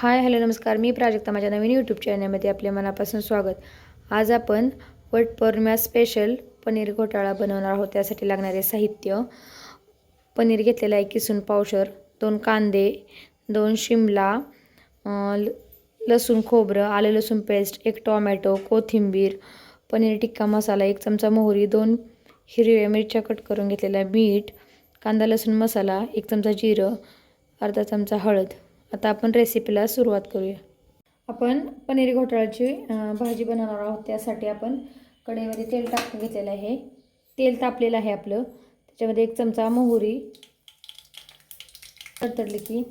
Hi hello नमस्कार. मी प्राजक्ता माझ्या नवीन YouTube चॅनलमध्ये आपल्या मनापासून स्वागत. आज आपण वटपौर्णिमा स्पेशल पनीर घोटाळा बनवणार आहोत. त्यासाठी लागणारे साहित्य. पनीर घेतलेलं आहे किसून पावशर दोन कांदे दोन शिमला ल- लसूण खोबरं आलं लसूण पेस्ट एक टॉमॅटो कोथिंबीर पनीर टिक्का मसाला एक चमचा मोहरी दोन हिरव्या मिरच्या कट करून घेतलेल्या मीठ कांदा लसूण मसाला एक चमचा जिरं अर्धा चमचा हळद. आता आपण रेसिपीला सुरुवात करूया. आपण पनीर घोटाळ्याची भाजी बनवणार आहोत. त्यासाठी आपण कढईमध्ये तेल टाकून घेतलेलं आहे. तेल तापलेलं आहे आपलं. त्याच्यामध्ये एक चमचा मोहरी तडतडली की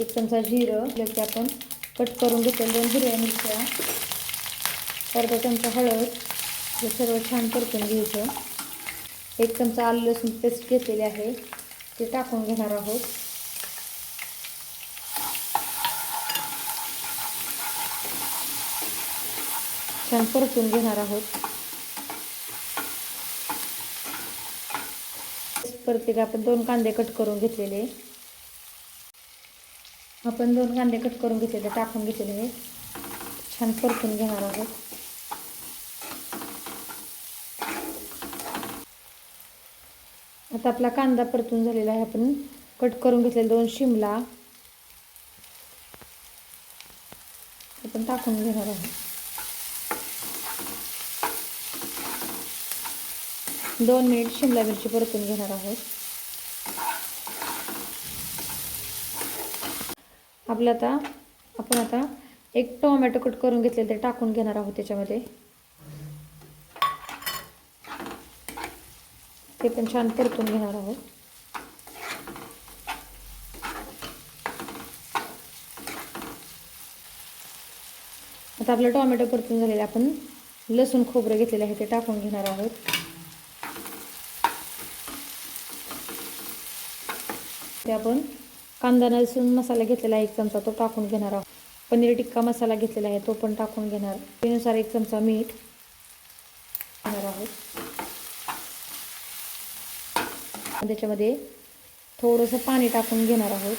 एक चमचा जिरं की आपण कट करून घेतलेलं दोन हिरव्या मिरच्या अर्धा चमचा हळद हे सर्व छान परतून घ्यायचं. एक चमचा आलं लसूण पेस्ट घेतलेली आहे. ते टाकून घेणार आहोत. छान परतून घेणार आहोत. परत आपण दोन कांदे कट करून घेतलेले. आपण दोन कांदे कट करून घेतलेले टाकून घेतलेले. छान परतून घेणार आहोत. आता आपला कांदा परतून झालेला आहे. आपण कट करून घेतलेले दोन शिमला. आपण टाकून घेणार आहोत. दोन मिनिट शिमला मिरची परतून घेणार आहोत. आपलं आता आपण आता एक टोमॅटो कट करून घेतलेलं ते टाकून घेणार आहोत त्याच्यामध्ये. ते पण छान परतून घेणार आहोत. आता आपलं टोमॅटो परतून झालेलं आपण लसूण खोबरं घेतलेलं आहे ते टाकून घेणार आहोत. ते आपण कांदा लसूण मसाला घेतलेला आहे एक चमचा तो टाकून घेणार आहोत. पनीर टिक्का मसाला घेतलेला आहे तो पण टाकून घेणार. त्यानुसार एक चमचा मीठ घेणार आहोत. त्याच्यामध्ये थोडंसं पाणी टाकून घेणार आहोत.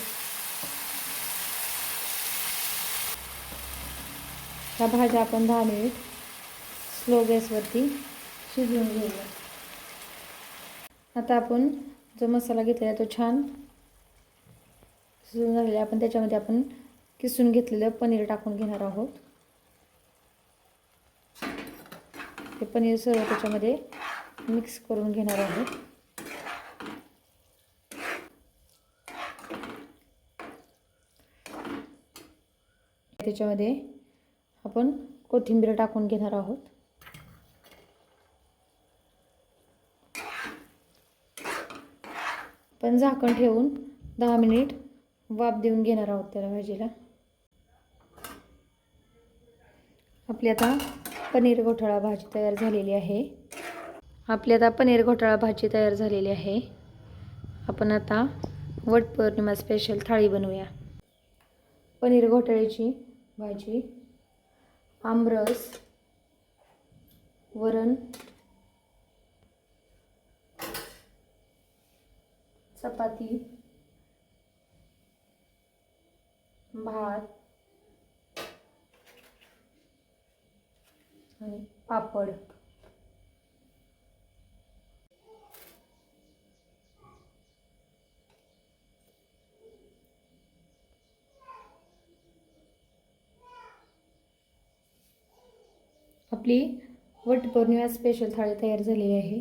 ह्या भाज्या आपण दहा मिनिट स्लो गॅसवरती शिजवून घेऊया. आता आपण जो मसाला घेतलेला आहे तो छान शिजून झालेला आपण त्याच्यामध्ये आपण किसून घेतलेलं पनीर टाकून घेणार आहोत. हे पनीर सर्व त्याच्यामध्ये मिक्स करून घेणार आहोत. त्याच्यामध्ये आपण कोथिंबीर टाकून घेणार आहोत. पण झाकण ठेवून दहा मिनिट वाफ देऊन घेणार आहोत त्याला भाजीला. आपली आता पनीर घोटाळा भाजी तयार झालेली आहे. आपली आता पनीर घोटाळा भाजी तयार झालेली आहे. आपण आता वटपौर्णिमा स्पेशल थाळी बनवूया. पनीर घोटाळ्याची भाजी आमरस वरण चपाती भात आणि पापड. आपली वटपौर्णिमा स्पेशल थाळी तयार झालेली आहे.